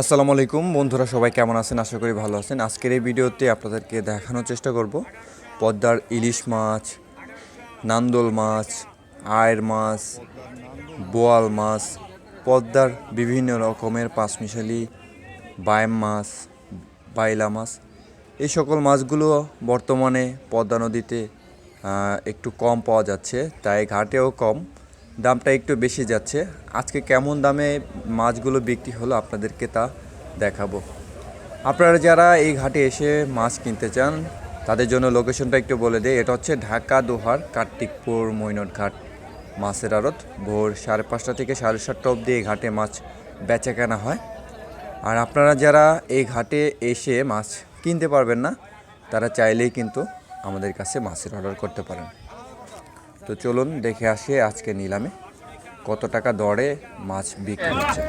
আসসালামু আলাইকুম। বন্ধুরা, সবাই কেমন আছেন? আশা করি ভালো আছেন। আজকের এই ভিডিওতে আপনাদেরকে দেখানোর চেষ্টা করব। পদ্মার ইলিশ মাছ, নান্দল মাছ, আয়ের মাছ, বোয়াল মাছ, পদ্মার বিভিন্ন রকমের পাঁচমিশালি বায়াম মাছ, বাইলা মাছ। এই সকল মাছগুলো বর্তমানে পদ্মা নদীতে একটু কম পাওয়া যাচ্ছে, তাই ঘাটেও কম। দামটা একটু বেশি যাচ্ছে। আজকে কেমন দামে মাছগুলো বিক্রি হলো আপনাদেরকে তা দেখাবো। আপনারা যারা এই ঘাটে এসে মাছ কিনতে চান, তাদের জন্য লোকেশনটা একটু বলে দেয় এটা হচ্ছে ঢাকা, দোহার, কার্তিকপুর মৈনট ঘাট মাছের আড়ত। ভোর সাড়ে পাঁচটা থেকে সাড়ে সাতটা অবধি এই ঘাটে মাছ বেচা কেনা হয়। আর আপনারা যারা এই ঘাটে এসে মাছ কিনতে পারবেন না, তারা চাইলেই কিন্তু আমাদের কাছে মাছের অর্ডার করতে পারেন। তো চলুন দেখে আসি আজকে নিলামে কত টাকা দরে মাছ বিক্রি হচ্ছে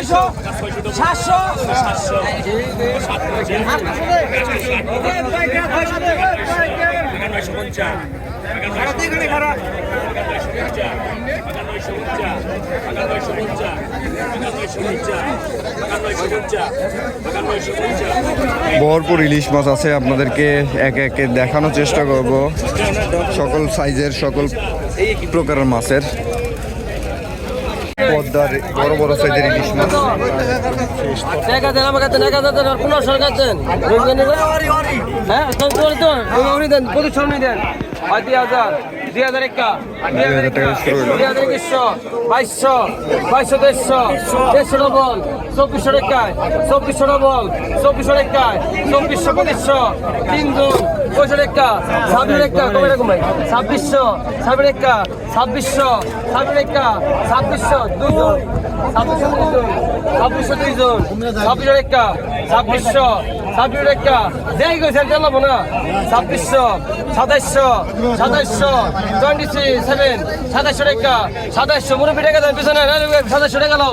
পাঁচশো ভরপুর ইলিশ মাছ আছে, আপনাদেরকে একে একে দেখানোর চেষ্টা করব। সকল সাইজের সকল প্রকারের মাছের। পদ্মার বড় বড় সাইজের ইলিশ মাছ। পনেরো সরকার দেন। হ্যাঁ দেন দেন। দুই হাজার দুই হাজার একা। দুই হাজার একা দুই হাজার একুশশো বাইশশো বাইশশো দেড়শো দেড়শো ডবল চব্বিশশো ডবল চব্বিশশো রেখায় চব্বিশশো পঁচিশশো তিন পয়সার একটা সামনের একটা কবে রকম ভাই? ছাব্বিশশো সামনের একটা ছাব্বিশশো সামনের একটা ছাব্বিশশো দুজন ছাব্বিশশো দুজন ছাব্বিশশো দুইজন ছাব্বিশের একটা ছাব্বিশশো ছাব্বিশের একটা ছাব্বিশশো, সাতাইশশো মুরব্বী টাকা পিছনে টাকা লাও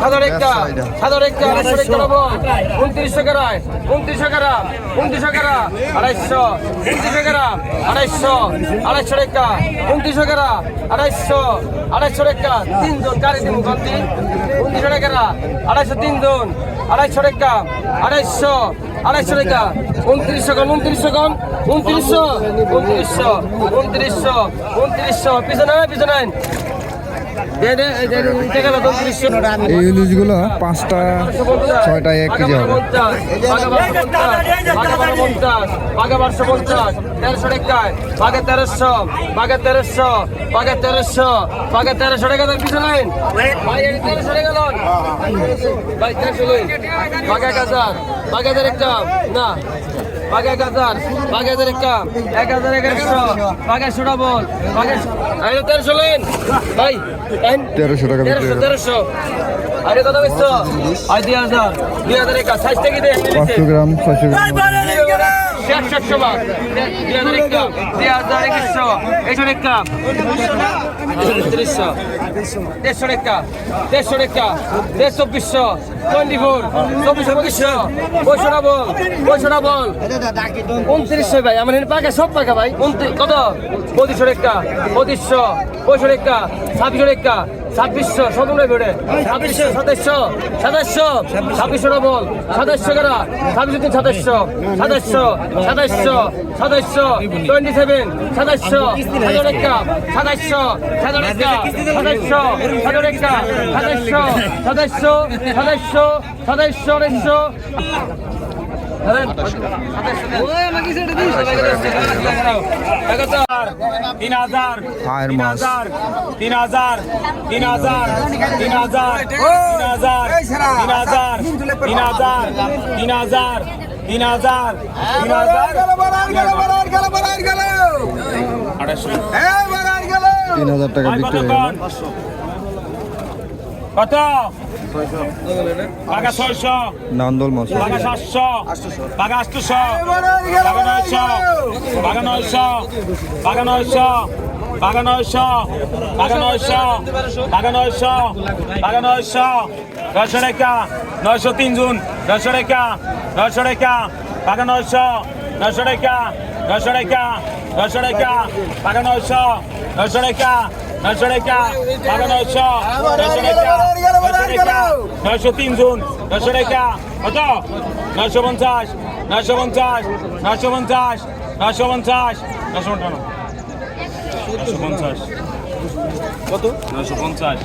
সাত রেখা সাত রেখা আড়াইশো রেখা নেব উনত্রিশশো গ্রাম উনত্রিশশো গ্রাম উনত্রিশশো গ্রাম আড়াইশো। উনত্রিশশো গ্রাম আড়াইশো। আড়াইশো রেখা উনত্রিশশো গ্রাম আড়াইশো। আড়াইশো রেখা তিনজন গাড়ি দিন গন্তি উনত্রিশশো টাকা আড়াইশো তিন জন আড়াইশো টাকা আড়াইশো। আড়াইশো টাকা উনত্রিশশো কম উনত্রিশশো কম উনত্রিশশো উনত্রিশশো উনত্রিশশো উনত্রিশশো পিছনে পিছনে এই ইলিশগুলো পাঁচটা ছয়টা এক কেজি হবে বারোশো পঞ্চাশ তেরোশো টাকায় বাঘে তেরোশো বাঘে তেরোশো বাঘে তেরোশো বাঘে তেরোশো টাকা তার পিছনে এই তেরোশো টাকা লোন ভাই তেরোশো বাঘে এক হাজার বাঘে হাজার একটা না বাঘে এক হাজার বাঘে হাজার একটা এক হাজার এগারোশো বাঘে সোটা বল বাঘে তেরোশো লোন। ভাই তেরোশো টাকা তেরোশো তেরোশো। আরে কত বেচছো আই দুই হাজার দুই হাজার একা সাইজ থেকে দে পাঁচশো গ্রাম ছয়শো গ্রাম। ষাট সাতশো বার দুই হাজার একা দুই হাজার একশো। একশো একা তিরিশশো দেড়শো টাকা দেড়শো টাকা দেড় চব্বিশশো টোয়েন্টি ফোর চব্বিশশো পঁচিশশো পয়সা বল পয়সা বল উনত্রিশশো ভাই, আমার এখানে পাকা, সব পাকা ভাই। কত? পঁচিশশো টাকা পঁচিশশো পয়সা টাকা ছাব্বিশশো টাকা ছাব্বিশশো সকলে বেড়ে ছাব্বিশশো সাতাশশো সাতাশশো ছাব্বিশশো। ডবল সাতাশশো কারা? ছাব্বিশ তিন সাতাশশো সাতাশশো সাতাশশো সাতাশশো টোয়েন্টি সেভেন সাতাশশো হাজার একটা সাতাশশো হাজার একটা সাতাশশো হাজার একটা তিন হাজার তিন হাজার তিন হাজার তিন হাজার তিন হাজার তিন হাজার তিন হাজার তিন হাজার তিন হাজার তিন হাজার তিন হাজার। টাকা বিক্রি হয়ে গেল। কত? পাকা ছয়শো। নান্দল মাছ। পাকা সাতশো। পাকা আটশো। পাকা নয়শো। পাকা নয়শো। পাকা নয়শো। পাকা নয়শো। পাকা নয়শো। পাকা নয়শো। পাকা নয়শো। নয়শো রেখা। নয়শো তিন জুন। নয়শো রেখা। নয়শো রেখা। পাকা নয়শো। নয়শো রেখা। নয়শো রেখা। নয়শো রেখা। পাকা নয়শো। নয়শো রেখা। নয়শো রেখা পাকা নয়শো নয়শো রেখা নয়শো রেখা নয়শো তিন জুন নয়শো রেখা কত? নয়শো পঞ্চাশ নয়শো পঞ্চাশ নয়শো পঞ্চাশ নয়শো পঞ্চাশ নয়শো পঞ্চান্ন নয়শো পঞ্চাশ কত? নয়শো পঞ্চাশ।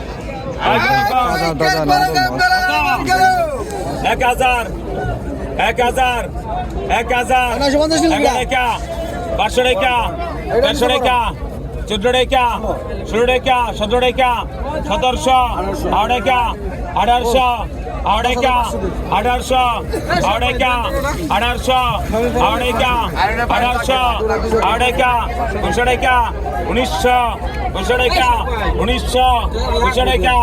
এক হাজার এক হাজার এক হাজার দেড়শো চোদ্দ রেখা ষোলো রেখা সতেরো রেখা সতেরোশো রেখা আঠারোশো রেখা আঠারোশো রেখা আঠারোশো রেখা আঠারোশো রেখা উনিশশো রেখা উনিশশো উনিশশো রেখা উনিশশো উনিশশো রেখা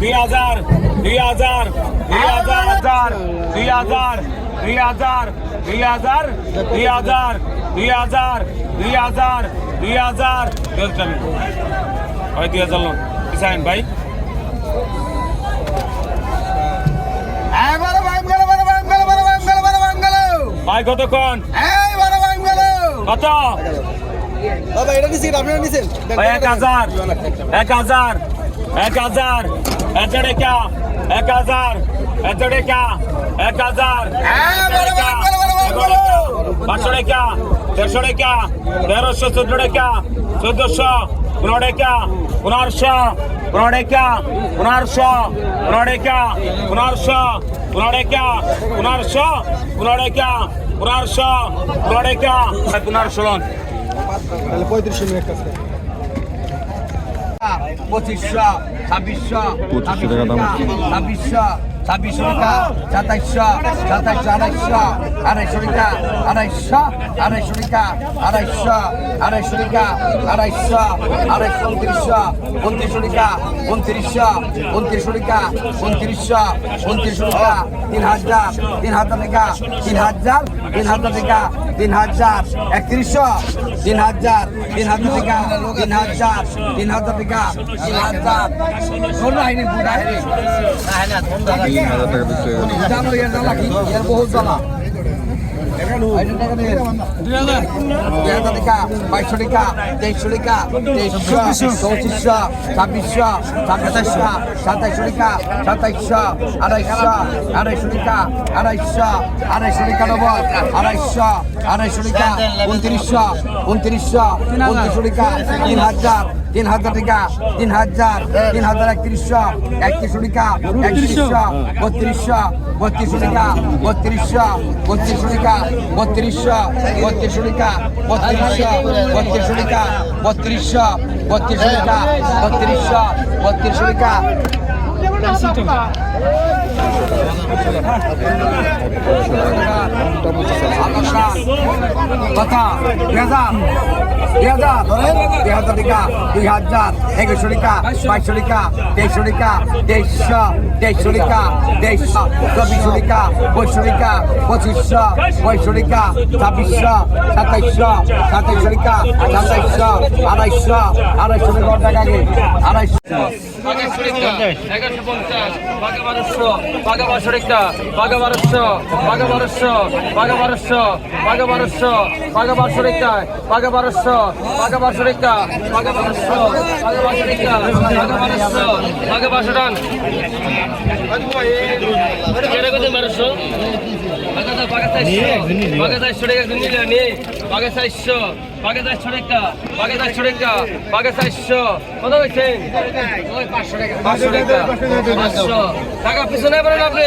দুই হাজার দুই হাজার দুই হাজার দুই হাজার দুই হাজার দুই হাজার দুই হাজার দুই হাজার দুই হাজার দুই হাজার। ভাই দুই হাজার লোন। কিসাইন ভাই। ভাই কতক্ষণ? কত? বাবা এটা নিছেন আপনারা নিছেন। এক হাজার। এক হাজার। এক হাজার। এক রেখা এক হাজার। এক রেখা এক হাজার। পাঁচশো রেখা দেড়শো রেখা তেরোশো চোদ্দ রেখা চোদ্দশো পনেরো রেখা পনেরোশো পনেরো রেখা পনেরোশো পনেরো রেখা পনেরোশো পনেরো রেখা পনেরোশো পনেরো রেখা পনেরোশো পনেরো রেখা পনেরোশো লোন পঁয়ত্রিশশো পঁচিশশো ছাব্বিশশো টাকা। ছাব্বিশশো ছাব্বিশশো টাকা সাতাইশশো সাতাইশশো আড়াইশো আড়াইশো টাকা আড়াইশো আড়াইশো টাকা আড়াইশো আড়াইশো টাকা আড়াইশো আড়াইশো উনত্রিশশো উনত্রিশশো টাকা উনত্রিশশো উনত্রিশশো টাকা উনত্রিশশো উনত্রিশশো টাকা তিন হাজার তিন হাজার টাকা, তিন হাজার তিন হাজার টাকা তিন হাজার একত্রিশশো তিন হাজার তিন হাজার টাকা তিন হাজার তিন হাজার টাকা তিন হাজার শোনো আইনি হয়ে বহুত জ্বালা আইনের টাকা নিয়ে দুই হাজার টাকা বাইশশো টাকা তেইশশো টাকা তেইশশো চৌত্রিশশো ছাব্বিশশো ছাব্বিশশো সাতাইশশো টাকা সাতাইশশো আড়াইশো আড়াইশো টাকা আড়াইশো আড়াইশো টাকা ডবল আড়াইশো আড়াইশো টাকা উনত্রিশশো উনত্রিশশো উনত্রিশশো টাকা তিন হাজার তিন হাজার টাকা, তিন হাজার তিন হাজার একত্রিশশো একত্রিশশো টাকা, একত্রিশশো, বত্রিশশো বত্রিশশো টাকা, বত্রিশশো বত্রিশশো টাকা, বত্রিশশো বত্রিশশো টাকা, বত্রিশশো বত্রিশশো টাকা, বত্রিশশো বত্রিশশো টাকা, বত্রিশশো বত্রিশশো টাকা। কথা দুই হাজার দুই হাজার দুই হাজার টাকা দুই হাজার একুশশো টাকা বাইশশো টাকা তেইশশো টাকা তেইশশো তেইশশো টাকা তেইশশো চব্বিশশো টাকা পঁচিশশো টাকা পঁচিশশো পঁয়ষট্টি টাকা ছাব্বিশশো সাতাইশশো সাতাইশশো টাকা সাতাইশশো আড়াইশো আড়াইশো টাকা আড়াইশো এগারোশো পঞ্চাশ বাঘা বারোশো বাঘা বারোশো রেখা বাঘা বারোশো বাঘা বারোশো বাঘা বারোশো বাঘা বারোশো বাঘা বারোশো রেখা বাঘা বারোশো বাঘা বারোশো রেখা বাঘা বারোশো বাঘা বারোশো রেখা বাঘা বারোশো বাঘা বারোশো রান কেন কত বারোশো বাঘা বাঘা চাইশো বাঘা চাইশো রেখা নিলে নি। বাঘা চাইশো বাঘা চাইশো রেখা বাঘা চাইশো রেখা বাঘা চাইশো কত হয়েছেন পাঁচশো টাকা। পাঁচশো। টাকা পিছনে পারেন আপনি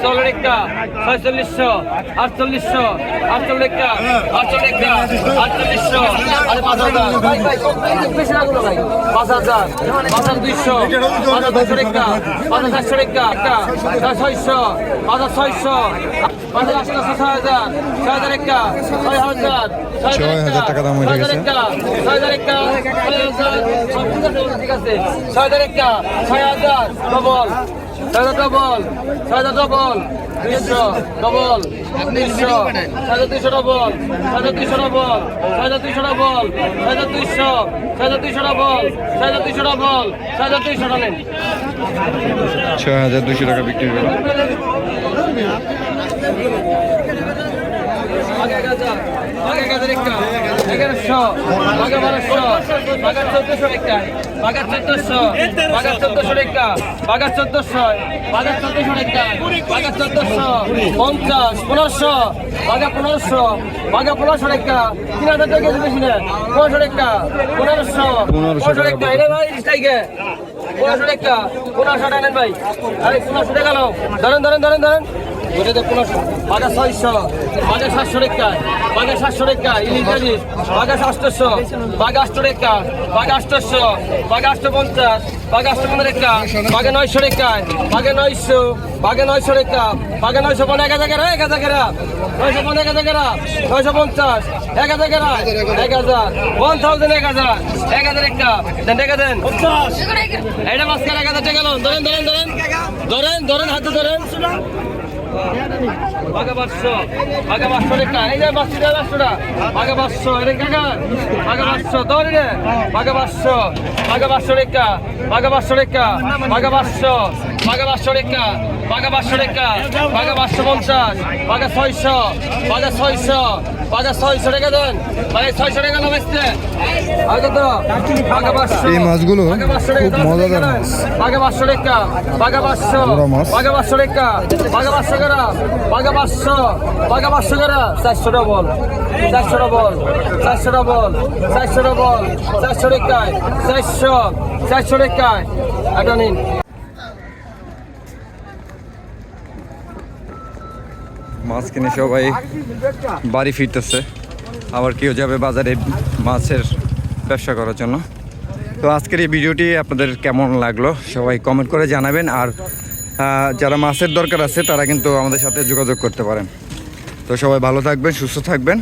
একটা ছয়চল্লিশশো আটচল্লিশশো আটচল্লিশ একটা আটচল্লিশ একটা আটচল্লিশশো আরে পাঁচ হাজার। পাঁচ হাজার দুইশো পাঁচ হাজার দুইশো টাকা পাঁচ হাজার একটা ছয় ছয়শো পাঁচ হাজার ছয়শো পাঁচ হাজার আটশো ছয় হাজার ছয় হাজার একটা ছয় হাজার ছয় হাজার টাকা দাম হয়ে গেছে। ছয় হাজার একটা ছয় হাজার সব ঠিক আছে ঠিক আছে। ছয় হাজার একটা ছয় হাজার ডবল। ছয় হাজার ডবল ছয় হাজার ডবল দুইশো ডবল তিনশো ছয় হাজার দুইশো ডবল ছয় হাজার দুইশো ডবল ছয় হাজার দুইশো ডবল ছয় হাজার দুইশো ছয় হাজার দুইশো ডবল ছয় হাজার দুইশো ডবল ছয় হাজার দুইশো ডলেন ছয় হাজার দুশো টাকা বিক্রি করলাম আগে এক এগারোশো। আগে বারোশো। চোদ্দশো একটা। চোদ্দশো। একটা। চোদ্দশো। একটা। চোদ্দশো। পঞ্চাশ। পনেরোশো। পনেরোশো। বাগা পনেরোশো একটা। তিন হাজার টাকা বেশি না পনেরোশো একটা। পনেরোশো। পনেরোশো একটা। এটা ভাই টাইগে পনেরোশো টাকা। পনেরোশো টাকা নেন ভাই। আরে পনেরোশো টাকা নাও। ধরেন ধরেন ধরেন ধরেন বাগা ছয়শো বাগা সাতশো টাকা বাগা সাতশো টাকা ইলিশ বাগা আটশো টাকা বাগা আটশোশো বাগা আটশো পঞ্চাশ বাগা আটশো পনেরো টাকা বাগা নয়শো টাকা বাগা নয়শো বাগা নয়শো টাকা বাগা নয়শো পনেরো এক হাজার কেরা এক হাজার কেরা নয়শো পনেরো এক হাজার কেরা নয়শো পঞ্চাশ এক হাজার কেরা এক হাজার ওয়ান থাউজেন্ড এক হাজার এক হাজার একটা দেন টাকা দেন। এটা মাঝখানে এক হাজার টাকা ধরেন ধরেন ধরেন ধরেন ধরেন হাতে ধরেন। বাঘা পাঁচশো বাঘা পাঁচশো টাকা এই যে পাঁচশো টাকা পাঁচশো এটা টাকা বাঘা পাঁচশো পাঁচশো টাকা বাঘা পাঁচশো টাকা বাঘা পাঁচশো পঞ্চাশ বাঘা ছয়শো বাঘা ছয়শো বাঘা ছয়শো টাকা দেন। মানে ছয়শো টাকা নাম এসছে আগে তো বাঘা পাঁচশো এই মাছগুলো বাঘা খুব মজাদার মাছ। বাঘা পাঁচশো টাকা বাঘা পাঁচশো বড় মাছ। বাঘা পাঁচশো টাকা বাঘা পাঁচশো করা বাঘা পাঁচশো বাঘা পাঁচশো করা চারশো ডবল চারশো ডবল চারশো ডবল চারশো ডবল চারশো টাকায় চারশো চারশো টাকায়। এটা নিন। মাছ কিনে সবাই বাড়ি ফিরতেছে। আবার কেউ যাবে বাজারে মাছের ব্যবসা করার জন্য। তো আজকের এই ভিডিওটি আপনাদের কেমন লাগল সবাই কমেন্ট করে জানাবেন। আর যারা মাছের দরকার আছে তারা কিন্তু আমাদের সাথে যোগাযোগ করতে পারেন। তো সবাই ভালো থাকবেন, সুস্থ থাকবেন।